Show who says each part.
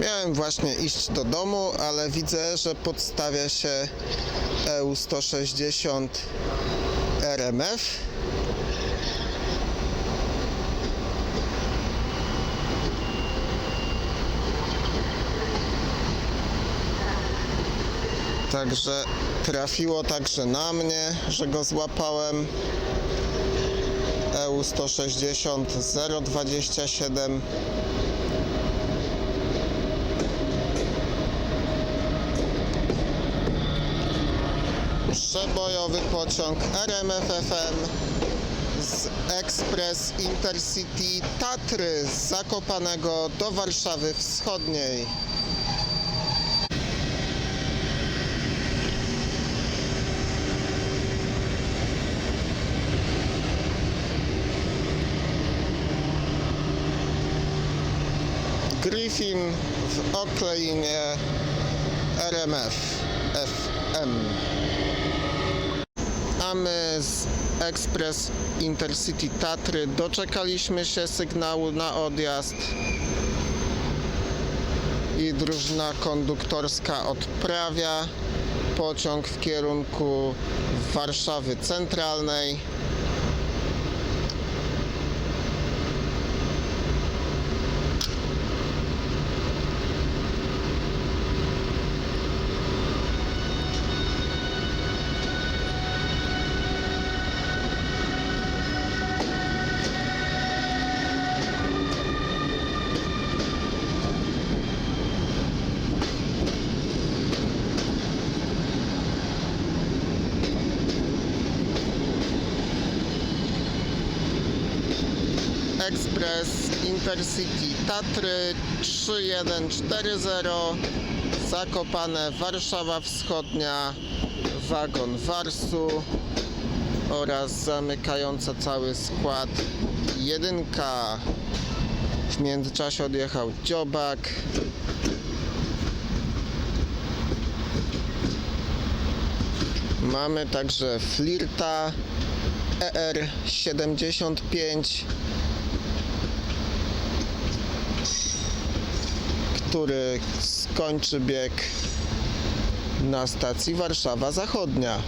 Speaker 1: Miałem właśnie iść do domu, ale widzę, że podstawia się E EU160 RMF. Także trafiło także na mnie, że go złapałem. E EU160 027 przebojowy pociąg RMF FM z Express Intercity Tatry z Zakopanego do Warszawy Wschodniej. Griffin w okleinie RMF FM. A my z Express Intercity Tatry doczekaliśmy się sygnału na odjazd i drużyna konduktorska odprawia pociąg w kierunku Warszawy Centralnej. Express Intercity Tatry 3140 Zakopane Warszawa Wschodnia wagon Warsu oraz zamykająca cały skład jedynka. W międzyczasie odjechał Dziobak. Mamy także Flirta E ER75 który skończy bieg na stacji Warszawa Zachodnia.